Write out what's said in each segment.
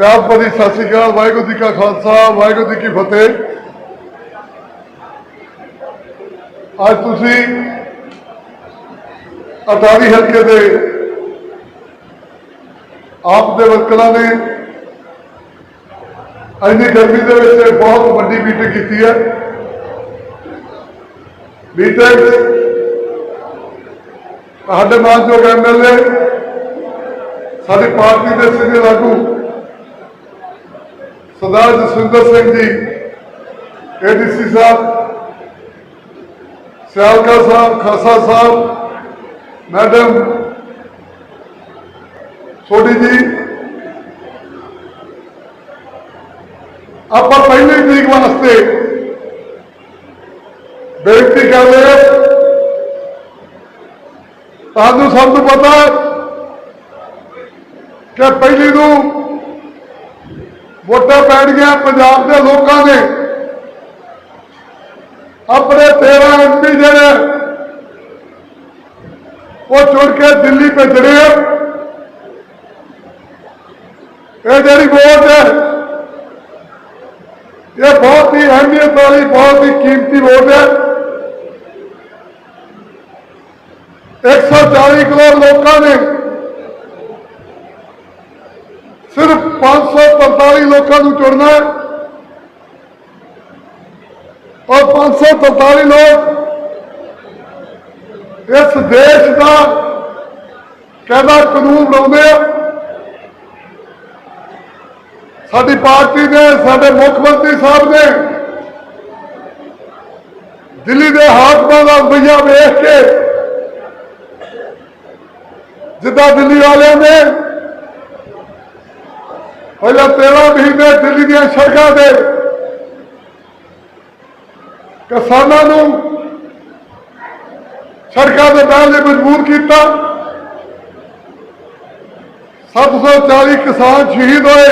ਪਿਆਰ ਭਰੀ ਸਤਿ ਸ੍ਰੀ ਅਕਾਲ, ਵਾਹਿਗੁਰੂ ਜੀ ਕਾ ਖਾਲਸਾ, ਵਾਹਿਗੁਰੂ ਜੀ ਕੀ ਫਤਿਹ। ਅੱਜ ਤੁਸੀਂ ਅਟਾਰੀ ਹਲਕੇ ਦੇ ਆਪ ਦੇ ਵਰਕਰਾਂ ਨੇ ਇੰਨੀ ਗਰਮੀ ਦੇ ਵਿੱਚ ਬਹੁਤ ਵੱਡੀ ਮੀਟਿੰਗ ਕੀਤੀ ਹੈ। ਮੀਟਿੰਗ ਸਾਡੇ ਮਾਨਯੋਗ ਐਮਐਲਏ ਸਾਡੀ ਪਾਰਟੀ ਦੇ ਸੀਨੀਅਰ ਆਗੂ ਸਰਦਾਰ ਜਸਵਿੰਦਰ ਸਿੰਘ ਜੀ ਏਡੀਸੀ ਸਾਹਿਬ, ਸਿਆਲਕਾ ਸਾਹਿਬ ਖਾਸਾ ਸਾਹਿਬ, ਮੈਡਮ ਛੋਟੀ ਜੀ, ਆਪਾਂ ਪਹਿਲੀ ਤਰੀਕ ਵਾਸਤੇ ਬੇਨਤੀ ਕਰ ਰਹੇ ਹਾਂ। ਤੁਹਾਨੂੰ ਸਭ ਨੂੰ ਪਤਾ ਕਿ ਪਹਿਲੀ ਨੂੰ ਵੋਟਾਂ ਪੈਣਗੀਆਂ ਪੰਜਾਬ ਦੇ ਲੋਕਾਂ ਨੇ ਆਪਣੇ 13 ਐਮਪੀ ਜਿਹੜੇ ਉਹ ਚੁਣ ਕੇ ਦਿੱਲੀ ਭੇਜਣੇ ਆ। ਇਹ ਜਿਹੜੀ ਵੋਟ ਹੈ ਇਹ ਬਹੁਤ ਹੀ ਅਹਿਮੀਅਤ ਵਾਲੀ, ਬਹੁਤ ਹੀ ਕੀਮਤੀ ਵੋਟ ਹੈ 140 ਕਰੋੜ ਲੋਕਾਂ ਨੇ ਸਿਰਫ 543 ਲੋਕਾਂ ਨੂੰ ਚੁਣਨਾ ਹੈ। ਔਰ 543 ਲੋਕ ਇਸ ਦੇਸ਼ ਦਾ ਕਹਿੰਦਾ ਕਾਨੂੰਨ ਬਣਾਉਂਦੇ ਆ। ਸਾਡੀ ਪਾਰਟੀ ਨੇ, ਸਾਡੇ ਮੁੱਖ ਮੰਤਰੀ ਸਾਹਿਬ ਨੇ ਦਿੱਲੀ ਦੇ ਹਾਕਮਾਂ ਦਾ ਰਵੱਈਆ ਵੇਖ ਕੇ ਜਿੱਦਾਂ ਦਿੱਲੀ ਵਾਲਿਆਂ ਨੇ ਪਹਿਲਾਂ 13 ਮਹੀਨੇ ਦਿੱਲੀ ਦੀਆਂ ਸੜਕਾਂ ਤੇ ਕਿਸਾਨਾਂ ਨੂੰ ਸੜਕਾਂ ਦੇ ਬਹਿਣ ਲਈ ਮਜਬੂਰ ਕੀਤਾ। 740 ਕਿਸਾਨ ਸ਼ਹੀਦ ਹੋਏ।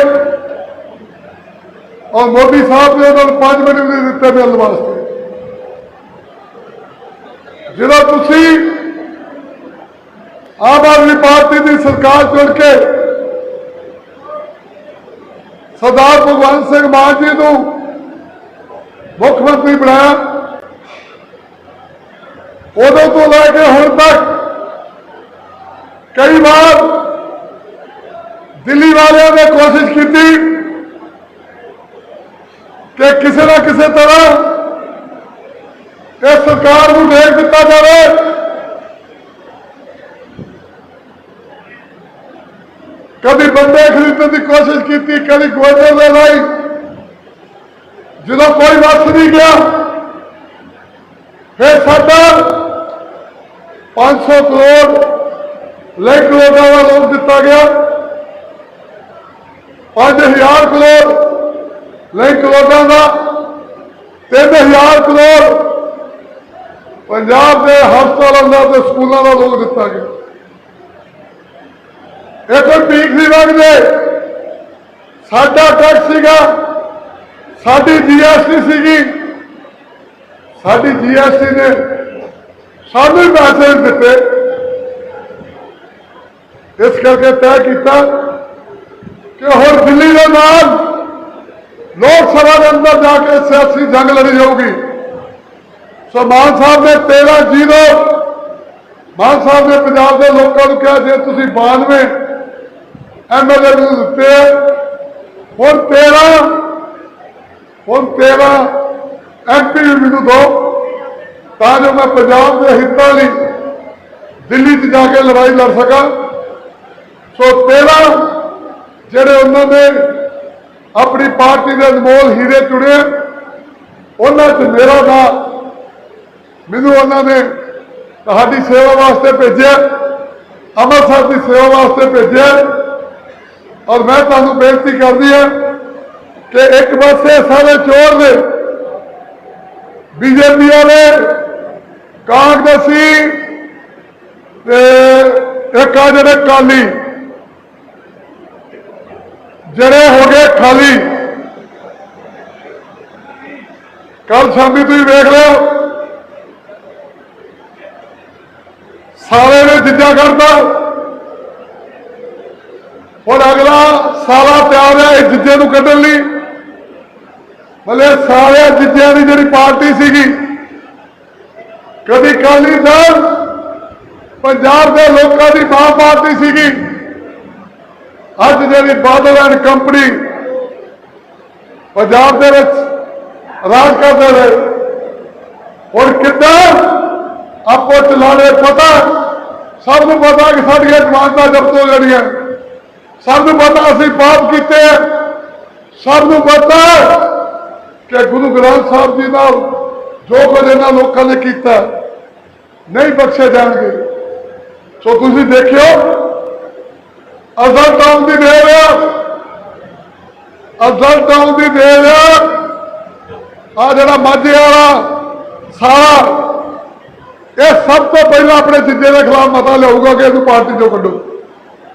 ਔਰ ਮੋਦੀ ਸਾਹਿਬ ਨੇ ਉਹਨਾਂ ਨੂੰ 5 ਮਿੰਟ ਵੀ ਨਹੀਂ ਦਿੱਤੇ ਮਿਲਣ ਵਾਸਤੇ। ਜਦੋਂ ਤੁਸੀਂ ਆਮ ਆਦਮੀ ਪਾਰਟੀ ਦੀ ਸਰਕਾਰ ਚੁਣ ਕੇ ਸਰਦਾਰ ਭਗਵੰਤ ਸਿੰਘ ਮਾਨ ਜੀ ਨੂੰ ਮੁੱਖ ਮੰਤਰੀ ਬਣਾਇਆ। ਉਦੋਂ ਤੋਂ ਲੈ ਕੇ ਹੁਣ ਤੱਕ ਕਈ ਵਾਰ ਦਿੱਲੀ ਵਾਲਿਆਂ ਨੇ ਕੋਸ਼ਿਸ਼ ਕੀਤੀ ਕਿ ਕਿਸੇ ਨਾ ਕਿਸੇ ਤਰ੍ਹਾਂ ਇਹ ਸਰਕਾਰ ਨੂੰ ਦੇਖ ਦਿੱਤਾ ਜਾਵੇ। ਕਦੀ ਬੰਦੇ ਖਰੀਦਣ ਦੀ ਕੋਸ਼ਿਸ਼ ਕੀਤੀ, ਕਦੀ ਗਵਰਨਰ ਦੇ ਲਈ ਜਦੋਂ ਕੋਈ ਵਸ ਨਹੀਂ ਗਿਆ, ਫਿਰ ਸਾਡਾ 500 ਕਰੋੜ ਲੈਕ ਲੋਕਾਂ ਦਾ ਲੋਨ ਦਿੱਤਾ ਗਿਆ। 5000 ਕਰੋੜ ਲੈਕ ਲੋਕਾਂ ਦਾ। 3000 ਕਰੋੜ, ਪੰਜਾਬ ਦੇ ਹਸਪਤਾਲਾਂ ਦਾ ਤੇ ਸਕੂਲਾਂ ਦਾ ਲੋਨ ਦਿੱਤਾ ਗਿਆ। ਇਹ ਕੋਈ ਭੀਖ ਨਹੀਂ ਮੰਗਦੇ ਸਾਡਾ ਟੈਕਸ ਸੀਗਾ, ਸਾਡੀ ਜੀਐਸਟੀ ਸੀਗੀ। ਸਾਡੀ ਜੀਐਸਟੀ ਨੇ ਸਾਨੂੰ ਹੀ ਪੈਸੇ ਦਿੱਤੇ। ਇਸ ਕਰਕੇ ਤੈਅ ਕੀਤਾ ਕਿ ਹੁਣ ਦਿੱਲੀ ਦੇ ਨਾਲ ਲੋਕ ਸਭਾ ਦੇ ਅੰਦਰ ਜਾ ਕੇ ਸਿਆਸੀ ਜੰਗ ਲੜੀ ਜਾਊਗੀ। ਸੋ ਮਾਨ ਸਾਹਿਬ ਨੇ 13 ਜੀਰੋ। ਮਾਨ ਸਾਹਿਬ ਨੇ ਪੰਜਾਬ ਦੇ ਲੋਕਾਂ ਨੂੰ ਕਿਹਾ, ਜੇ ਤੁਸੀਂ 92 ਐਮਐਲਏ ਨੂੰ ਦਿੱਤੇ ਹੁਣ 13 ਹੁਣ 13 ਐਮਪੀ ਵੀ ਮੈਨੂੰ ਦਿਓ ਤਾਂ ਜੋ ਮੈਂ ਪੰਜਾਬ ਦੇ ਹਿੱਤਾਂ ਲਈ ਦਿੱਲੀ 'ਚ ਜਾ ਕੇ ਲੜਾਈ ਲੜ ਸਕਾਂ। ਸੋ 13 ਜਿਹੜੇ ਉਹਨਾਂ ਨੇ ਆਪਣੀ ਪਾਰਟੀ ਦੇ ਅਨਮੋਲ ਹੀਰੇ ਚੁਣੇ ਉਹਨਾਂ 'ਚ ਮੇਰਾ ਨਾਂ ਮੈਨੂੰ ਉਹਨਾਂ ਨੇ ਤੁਹਾਡੀ ਸੇਵਾ ਵਾਸਤੇ ਭੇਜਿਆ, ਅੰਮ੍ਰਿਤਸਰ ਦੀ ਸੇਵਾ ਵਾਸਤੇ ਭੇਜਿਆ। ਔਰ ਮੈਂ ਤੁਹਾਨੂੰ ਬੇਨਤੀ ਕਰਦੀ ਹਾਂ ਕਿ ਇੱਕ ਪਾਸੇ ਸਾਰੇ ਚੋਰ ਨੇ ਬੀਜੇਪੀ ਵਾਲੇ ਕਾਂਗਰਸੀ ਤੇ ਇੱਕ ਆ ਜਿਹੜੇ ਕਾਲੀ ਜਿਹੜੇ ਹੋ ਗਏ ਖਾਲੀ। ਕੱਲ ਸ਼ਾਮੀ ਤੁਸੀਂ ਵੇਖ ਲਿਓ, ਸਾਰੇ ਨੇ ਜਿੱਜਾ ਕਰਦਾ ਹੁਣ ਅਗਲਾ ਸਾਰਾ ਤਿਆਰ ਹੈ ਇਹ ਜਿੱਜੇ ਨੂੰ ਕੱਢਣ ਲਈ। ਭਲੇ ਸਾਰੇ ਜਿੱਜਿਆਂ ਦੀ ਜਿਹੜੀ ਪਾਰਟੀ ਸੀਗੀ, ਕਦੀ ਕਾਲੀ ਦਲ, ਪੰਜਾਬ ਦੇ ਲੋਕਾਂ ਦੀ ਮਾਂ ਪਾਰਟੀ ਸੀਗੀ। ਅੱਜ ਜਿਹੜੀ ਬਾਦਲ ਐਂਡ ਕੰਪਨੀ ਪੰਜਾਬ ਦੇ ਵਿੱਚ ਰਾਜ ਕਰਦੇ ਨੇ। ਹੁਣ ਕਿੱਦਾਂ ਆਪੋ ਚਲਾਣੇ ਪਤਾ, ਸਭ ਨੂੰ ਪਤਾ ਕਿ ਸਾਡੀਆਂ ਜਮਾਨਤਾਂ ਜ਼ਬਤ ਹੋ ਜਾਣੀਆਂ। ਸਭ ਨੂੰ ਪਤਾ ਅਸੀਂ ਪਾਪ ਕੀਤੇ। ਸਭ ਨੂੰ ਪਤਾ ਕਿ ਗੁਰੂ ਗ੍ਰੰਥ ਸਾਹਿਬ ਜੀ ਨਾਲ ਜੋ ਕੁਝ ਇਹਨਾਂ ਲੋਕਾਂ ਨੇ ਕੀਤਾ, ਨਹੀਂ ਬਖਸ਼ੇ ਜਾਣਗੇ। ਸੋ ਤੁਸੀਂ ਦੇਖਿਓ, ਅਜ਼ਲ ਟਾਊਨ ਦੀ ਦੇਰ ਅਜ਼ਲ ਟਾਊਨ ਦੀ ਦੇਰ ਆ। ਜਿਹੜਾ ਮਾਝੇ ਵਾਲਾ ਸਾਰਾ ਇਹ ਸਭ ਤੋਂ ਪਹਿਲਾਂ ਆਪਣੇ ਜਿੱਦੇ ਦੇ ਖਿਲਾਫ ਮਤਾ ਲਿਆਊਗਾ ਕਿ ਇਹਨੂੰ ਪਾਰਟੀ ਚੋਂ ਕੱਢੋ।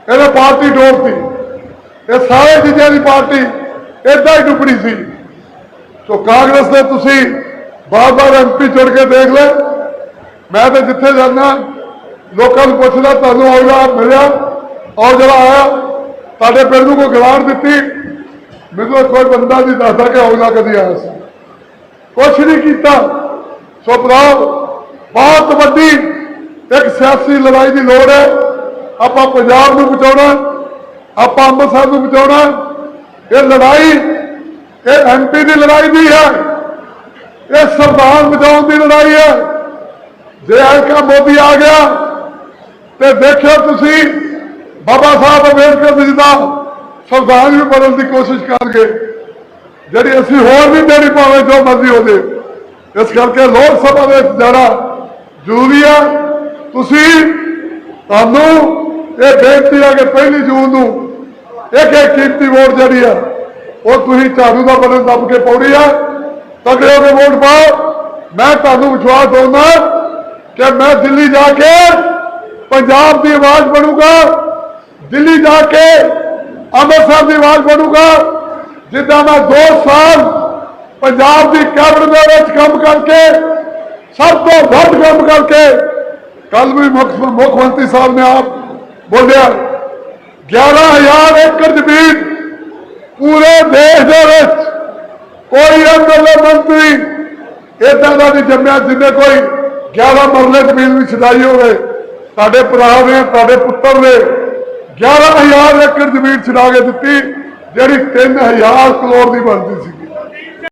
ਇਹਨੇ ਪਾਰਟੀ ਡੋਬਤੀ ਇਹ ਸਾਰੇ ਚੀਜ਼ਾਂ ਦੀ ਪਾਰਟੀ ਏਦਾਂ ਹੀ ਡੁੱਬਣੀ ਸੀ। ਸੋ ਕਾਂਗਰਸ ਦੇ ਤੁਸੀਂ ਬਾਰ-ਬਾਰ ਐਮਪੀ ਚੁਣ ਕੇ ਦੇਖ ਲੈ ਮੈਂ ਤਾਂ ਜਿੱਥੇ ਜਾਂਦਾ, ਲੋਕਾਂ ਨੂੰ ਪੁੱਛਦਾ, ਤੁਹਾਨੂੰ ਔਲਾ ਮਿਲਿਆ ਔਰ ਜਿਹੜਾ ਆਇਆ, ਤੁਹਾਡੇ ਪਿੰਡ ਨੂੰ ਕੋਈ ਗਵਾਰ ਦਿੱਤੀ। ਮੈਨੂੰ ਕੋਈ ਬੰਦਾ ਨਹੀਂ ਦੱਸਦਾ ਕਿ ਔਲਾ ਕਦੀ ਆਇਆ ਸੀ। ਕੁਛ ਨਹੀਂ ਕੀਤਾ। ਸੋ ਭਰਾ ਬਹੁਤ ਵੱਡੀ ਇੱਕ ਸਿਆਸੀ ਲੜਾਈ ਦੀ ਲੋੜ ਹੈ। ਆਪਾਂ ਪੰਜਾਬ ਨੂੰ ਬਚਾਉਣਾ, ਆਪਾਂ ਅੰਮ੍ਰਿਤਸਰ ਨੂੰ ਬਚਾਉਣਾ। ਇਹ ਲੜਾਈ, ਇਹ ਐਮਪੀ ਦੀ ਲੜਾਈ ਵੀ ਹੈ। ਇਹ ਸੰਵਿਧਾਨ ਬਚਾਉਣ ਦੀ ਲੜਾਈ ਹੈ। ਜੇ ਐਲਕਾ ਮੋਦੀ ਆ ਗਿਆ, ਤੇ ਦੇਖਿਓ ਤੁਸੀਂ, ਬਾਬਾ ਸਾਹਿਬ ਅੰਬੇਦਕਰ ਜੀ ਦਾ ਸੰਵਿਧਾਨ ਵੀ ਬਦਲਣ ਦੀ ਕੋਸ਼ਿਸ਼ ਕਰਨਗੇ। ਜਿਹੜੀ ਅਸੀਂ ਹੋਰ ਵੀ ਦੇਣੀ ਭਾਵੇਂ ਜੋ ਮਰਜ਼ੀ ਹੋ ਜੇ। ਇਸ ਕਰਕੇ ਲੋਕ ਸਭਾ ਦੇ ਜਾਣਾ ਜ਼ਰੂਰੀ ਆ ਤੁਸੀਂ, ਤੁਹਾਨੂੰ ਇਹ ਬੇਨਤੀ ਆ ਕਿ ਪਹਿਲੀ ਜੂਨ ਨੂੰ ਇੱਕ ਇੱਕ ਕੀਮਤੀ ਵੋਟ ਜਿਹੜੀ ਆ, ਉਹ ਤੁਸੀਂ ਝਾੜੂ ਦਾ ਬਟਨ ਦੱਬ ਕੇ ਪਾਉਣੀ ਆ। ਤਗੜੇ ਹੋ ਕੇ ਵੋਟ ਪਾਓ। ਮੈਂ ਤੁਹਾਨੂੰ ਵਿਸ਼ਵਾਸ ਦਿੰਦਾ ਕਿ ਮੈਂ ਦਿੱਲੀ ਜਾ ਕੇ ਪੰਜਾਬ ਦੀ ਆਵਾਜ਼ ਬਣੂਗਾ। ਦਿੱਲੀ ਜਾ ਕੇ ਅੰਮ੍ਰਿਤਸਰ ਦੀ ਆਵਾਜ਼ ਬਣੂਗਾ। ਜਿੱਦਾਂ ਮੈਂ 2 ਸਾਲ ਪੰਜਾਬ ਦੀ ਕੈਬਨਿਟ ਦੇ ਵਿੱਚ ਕੰਮ ਕਰਕੇ, ਸਭ ਤੋਂ ਵੱਧ ਕੰਮ ਕਰਕੇ ਕੱਲ ਵੀ ਮੁੱਖ ਮੁੱਖ ਮੰਤਰੀ ਸਾਹਿਬ ਨੇ ਆਪ ਬੋਲਿਆ 11000 ਏਕੜ ਜ਼ਮੀਨ ਪੂਰੇ ਦੇਸ਼ ਦੇ ਵਿੱਚ ਕੋਈ ਐਮਐਲਏ ਮੰਤਰੀ ਇਦਾਂ ਦਾ ਨਹੀਂ ਜੰਮਿਆ ਜਿੰਨੇ ਕੋਈ 11 ਮਰਲੇ ਜ਼ਮੀਨ ਵੀ ਛਡਾਈ ਹੋਵੇ, ਤੁਹਾਡੇ ਭਰਾ ਨੇ, ਤੁਹਾਡੇ ਪੁੱਤਰ ਨੇ 11000 ਏਕੜ ਜ਼ਮੀਨ ਛਡਾ ਕੇ ਦਿੱਤੀ, ਜਿਹੜੀ 3000 ਕਰੋੜ ਦੀ ਬਣਦੀ ਸੀ।